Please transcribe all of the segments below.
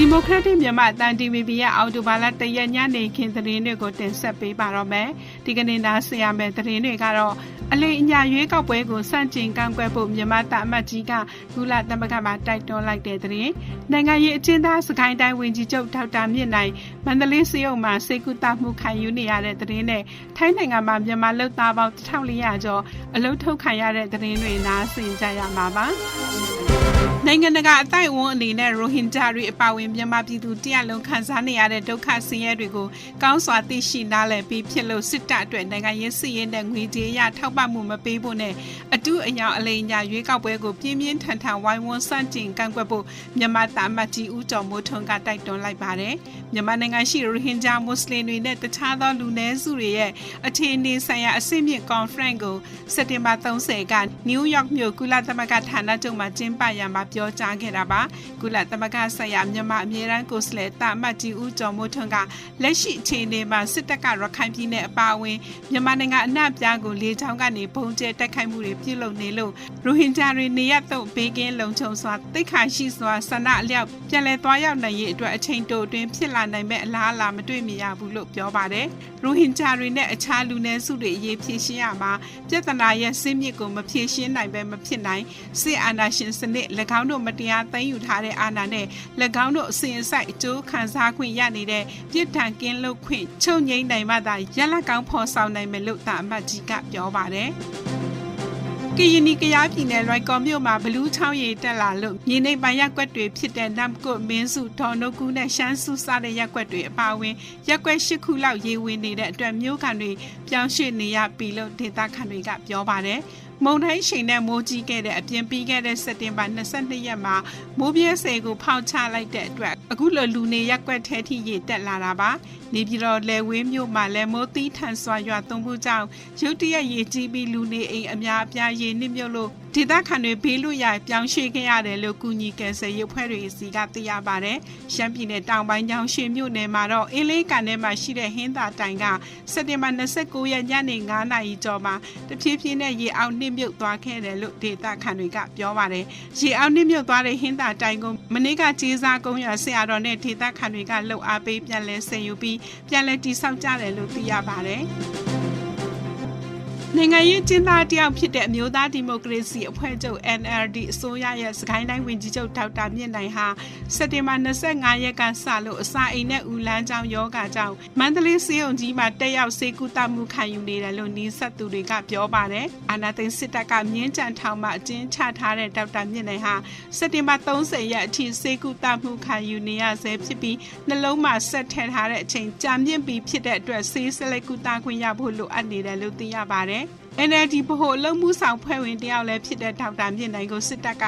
ဒီမိုကရက်တစ်မြန်မာအတန် DVB ရဲ့အော်တိုဘာလတရက်ညနေခင်းသတင်းတွေကိုတင်ဆက်ပေးပါတော့မယ်။ဒီကနေ့နားဆင်ရမယ့်သတင်းတွေကတော့အလိအညာရွေးကောက်ပွဲကိုစန့်ကျင်ကန့်ကွက်ဖို့မြန်မာတပ်အမတ်ကြီးကကုလသမဂ္ဂမှာတိုက်တွန်းလိုက်တဲ့သတင်း။နိုင်ငံရေးအကျဉ်းသားစကိုင်းတိုင်းဝင်ကြီးချုပ်ဒေါက်တာမြင့်နိုင်မန္တလေးစေယုံမှာစေကူတာမှုခံယူနေရတဲ့သတင်းနဲ့ထိုင်းနိုင်ငံမှာမြန်မာလူသားပေါင်း1400ကျော်အလုထုတ်ခံရတဲ့သတင်းတွေနားဆင်ကြရမှာပါ။နိုင်ငံတကာအသိုက်အဝန်းအနေနဲ့ရိုဟင်ဂျာတွေအပါအဝင်မြန်မာပြည်သူတရက်လုံးခံစားနေရတဲ့ဒုက္ခဆင်းရဲတွေကိုကောင်းစွာသိရှိနားလည်ပြီးဖြစ်လို့စစ်တပ်အတွက်နိုင်ငံရေးစီးရင်တဲ့ငွေကြေးရထောက်ပံ့မှုမပေးဖို့နဲ့အတူအယောင်အလိမ်ညာရွေးကောက်ပွဲကိုပြင်းပြင်းထန်ထန်ဝိုင်းဝန်းစန့်ကျင်ကန့်ကွက်ဖို့မြန်မာတာမတ်ကြီးဦးကျော်မိုးထွန်းကတိုက်တွန်းလိုက်ပါတယ်။မြန်မာနိုင်ငံရှိရိုဟင်ဂျာမွတ်စလင်တွေနဲ့တခြားသောလူနည်းစုတွေရဲ့အခြေအနေဆိုင်ရာအဆင့်မြင့် conference ကိုစက်တင်ဘာ30ကနယူးယောက်မြို့ကုလသမဂ္ဂဌာနချုပ်မှာကျင်းပရမှာပြောကြားခဲ့တာပါကုလသမဂ္ဂဆိုင်ရာမြန်မာအမြဲတမ်းကိုယ်စားလှယ်တာမတ်ကြီးဦးကျော်မိုးထွန်းကလက်ရှိအခြေအနေမှာစစ်တပ်ကရခိုင်ပြည်နယ်အပါအဝင်မြန်မာနိုင်ငံအနှံ့ပြားကိုလေကြောင်းကနေပုံကျဲတိုက်ခိုက်မှုတွေပြုလုပ်နေလို့ရိုဟင်ဂျာတွေနေရတော့ဘေးကင်းလုံခြုံစွာတိတ်ခါရှိစွာဆန္ဒအလျောက်ပြန်လည်သွားရောက်နိုင်ရေးအတွက်အချိန်တိုအတွင်းဖြစ်လာနိုင်မဲ့အလားအလာမတွေ့မြင်ရဘူးလို့ပြောပါတယ်ရိုဟင်ဂျာတွေနဲ့အခြားလူနည်းစုတွေအရေးဖြေရှင်းရမှာပြဿနာရဲ့စင်းမြစ်ကိုမဖြေရှင်းနိုင်ပဲမဖြစ်နိုင်စစ်အာဏာရှင်စနစ်၎င်းတို့မတရားသိမ်းယူထားတဲ့အာဏာနဲ့၎င်းတို့အစဉ်အစိုက်အကျိုးခံစားခွင့်ရနေတဲ့ပြစ်ဒဏ်ကင်းလွတ်ခွင့်ချုပ်ငိမ့်နိုင်မှသာရလက်ကောင်းဖော်ဆောင်နိုင်မယ်လို့တာအမတ်ကြီးကပြောပါတယ်ကရင်နီကရားပြည်နယ်လွိုင်ကော်မြို့မှာဘလူးချောင်းရည်တက်လာလို့မြေနေပိုင်ရက်ကွက်တွေဖြစ်တဲ့နမ်ကွတ်မင်းစုဒေါ်နုကူနဲ့ရှမ်းစုစတဲ့ရက်ကွက်တွေအပါအဝင်ရက်ကွက်၈ခုလောက်ရေဝင်နေတဲ့အတွက်မြို့ခံတွေပြောင်းရွှေ့နေရပြီလို့ဒေသခံတွေကပြောပါတယ် မုံတိုင်းချိန်နဲ့မိုးကြီးခဲ့တဲ့အပြင်ပြီးခဲ့တဲ့စက်တင်ဘာ22ရက်မှာမိုးပြဲဆယ်ကိုဖောက်ချလိုက်တဲ့အတွက်အခုလိုလူနေရက်ကွက်ထဲထိရေတက်လာတာပါနေပြည်တော်လယ်ဝင်းမြို့မှာလည်းမိုးသီးထန်စွာရွာသွန်းမှုကြောင့်ရုတ်တရက်ရေကြီးပြီးလူနေအိမ်အများအပြားရေနစ်မြုပ်လို့ဒေသခံတွေဘေးလွတ်ရာပြောင်းရွှေ့ခဲ့ရတယ်လို့ကုညီကယ်ဆယ်ရေးဖွဲ့တွေစီကသိရပါတယ်။ရှမ်းပြည်နယ်တောင်ပိုင်းကျောင်းရွှေမြို့နယ်မှာတော့အင်းလေးကန်ထဲမှာရှိတဲ့ဟင်းသာတိုင်ကစက်တင်ဘာ29ရက်ညနေ9နာရီကျော်မှာတဖြည်းဖြည်းနဲ့ရေအောက်နှိမ့်မြုပ်သွားခဲ့တယ်လို့ဒေသခံတွေကပြောပါတယ်။ရေအောက်နှိမ့်မြုပ်သွားတဲ့ဟင်းသာတိုင်ကိုမနေ့ကကျေးစားကုန်းရဆရာတော်နဲ့ဒေသခံတွေကလှုပ်အားပေးပြန်လဲဆင်ယူပြီးပြန်လဲတိဆောက်ကြတယ်လို့သိရပါတယ်။ နိုင်ငံရေးကျင်းသားတယောက်ဖြစ်တဲ့အမျိုးသားဒီမိုကရေစီအဖွဲ့ချုပ် NLD အစိုးရရဲ့စကိုင်းတိုင်းဝန်ကြီးချုပ်ဒေါက်တာမြင့်နိုင်ဟာစက်တင်ဘာ25ရက်ကစလို့အစာအိမ်နဲ့ဦးလန်းချောင်းယောဂါကြောင့်မန္တလေးစေယုံကြီးမှာတက်ရောက်စေကူတမှုခံယူနေတယ်လို့နီးစပ်သူတွေကပြောပါတယ်။အာနာသိန်းစစ်တပ်ကမြင်းကြံထောင်မှာအကျဉ်းချထားတဲ့ဒေါက်တာမြင့်နိုင်ဟာစက်တင်ဘာ30ရက်အထိစေကူတမှုခံယူနေရဆဲဖြစ်ပြီးနှလုံးမှာဆက်ထည့်ထားတဲ့အချိန်ကြာမြင့်ပြီးဖြစ်တဲ့အတွက်ဆေးဆက်လက်ကူတာခွင့်ရဖို့လိုအပ်နေတယ်လို့သိရပါတယ်။ NLD ဗဟိုအလုံးမှုဆောင်ဖွဲ့ဝင်တယောက်လည်းဖြစ်တဲ့ဒေါက်တာမြင့်နိုင်ကိုစစ်တပ်က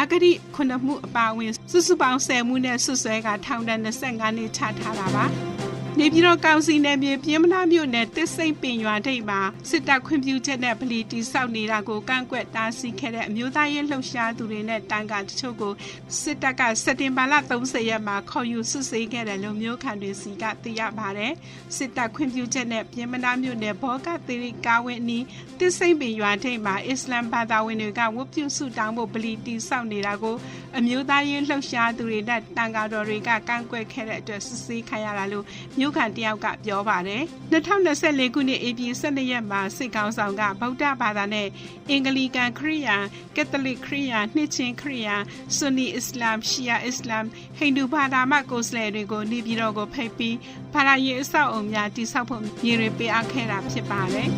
အဂတိခုနှစ်မှုအပါအဝင်စုစုပေါင်း10မှုနဲ့ဆွဆွဲကထောင်ဒဏ်25နှစ်ချထားတာပါ။ နေပြည်တော်ကောင်စီနယ်မြေပြင်းမနာမြို့နယ်တစ်စိမ့်ပင်ရွာထိပ်မှာစစ်တပ်ခွင့်ပြုချက်နဲ့ဗလီတီဆောက်နေတာကိုကန့်ကွက်တားဆီးခဲ့တဲ့အမျိုးသားရေးလှုပ်ရှားသူတွေနဲ့တန်ခါတချို့ကိုစစ်တပ်ကစက်တင်ဘာလ30ရက်မှာခေါ်ယူစစ်ဆေးခဲ့တယ်လို့မျိုးခံတွေစီကသိရပါတယ်စစ်တပ်ခွင့်ပြုချက်နဲ့ပြင်းမနာမြို့နယ်ဘောကသီရိကာဝင်းနီးတစ်စိမ့်ပင်ရွာထိပ်မှာအစ္စလမ်ဘာသာဝင်တွေကဝတ်ပြုဆုတောင်းဖို့ဗလီတီဆောက်နေတာကိုအမျိုးသားရေးလှုပ်ရှားသူတွေနဲ့တန်ခါတော်တွေကကန့်ကွက်ခဲ့တဲ့အတွက်စစ်ဆေးခံရတာလို့မြို့ခံတယောက်ကပြောပါတယ်2024ခုနှစ်ဧပြီ12ရက်မှာစစ်ကောင်ဆောင်ကဗုဒ္ဓဘာသာနဲ့အင်္ဂလိကန်ခရစ်ယာန်ကက်သလစ်ခရစ်ယာန်နှစ်ချင်းခရစ်ယာန်ဆွန်နီအစ္စလာမ်ရှီယာအစ္စလာမ်ဟိန္ဒူဘာသာမှကိုယ်စားလှယ်တွေကိုနေပြည်တော်ကိုဖိတ်ပြီးဘာသာရေးအဆောက်အုံများတည်ဆောက်ဖို့မြေတွေပေးအပ်ခဲ့တာဖြစ်ပါတယ်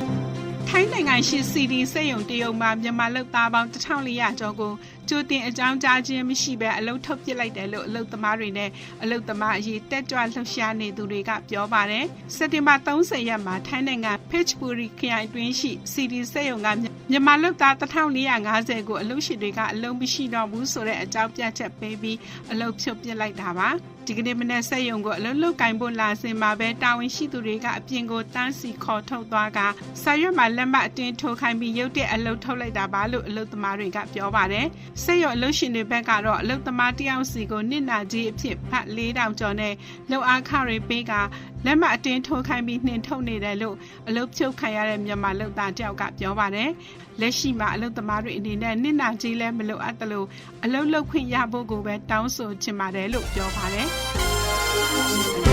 ထိုင်းနိုင်ငံရှိစီဒီစက်ယုံတရုံမှာမြန်မာလူသားပေါင်း1400ကျော်ကိုကြိုတင်အကြောင်းကြားခြင်းမရှိဘဲအလုတ်ထုတ်ပစ်လိုက်တယ်လို့အလုတ်သမားတွေနဲ့အလုတ်သမားအရေးတက်ကြွလှုပ်ရှားနေသူတွေကပြောပါတယ်။စက်တင်ဘာ30ရက်မှာထိုင်းနိုင်ငံ Phetchaburi ခရိုင်တွင်းရှိ CD စက်ယုံကမြန်မာလူသား1450ကိုအလုတ်ရှင်တွေကအလုံးမရှိတော့ဘူးဆိုတဲ့အကြောင်းပြချက်ပေးပြီးအလုတ်ဖြုတ်ပစ်လိုက်တာပါ။ ဒီကနေ့မနေ့ဆက်ယုံကိုအလုံးလုတ်ကင်ဖို့လာစင်မှာပဲတာဝန်ရှိသူတွေကအပြင်ကိုတန်းစီခေါ်ထုတ်သွားကစာရွက်မှာလက်မှတ်အတင်းထိုးခိုင်းပြီးရုတ်တဲ့အလုပ်ထုတ်လိုက်တာပါလို့အလုပ်သမားတွေကပြောပါတယ်။ဆက်ရွက်အလုပ်ရှင်တွေဘက်ကတော့အလုပ်သမားတယောက်စီကိုနှစ်နာကြီးအဖြစ်ဖတ်4000ကျော်နဲ့လုံအားခတွေပေးကလက်မအတင်းထိုးခိုင်းပြီးနှင်ထုတ်နေတယ်လို့အလုပ်ဖြုတ်ခံရတဲ့မြန်မာလုပ်သားတယောက်ကပြောပါတယ်။လက်ရှိမှာအလုပ်သမားတွေအနေနဲ့နစ်နာကြီးလဲမလိုအပ်သလိုအလုပ်လုပ်ခွင့်ရဖို့ကိုပဲတောင်းဆိုချင်ပါတယ်လို့ပြောပါတယ်။ Música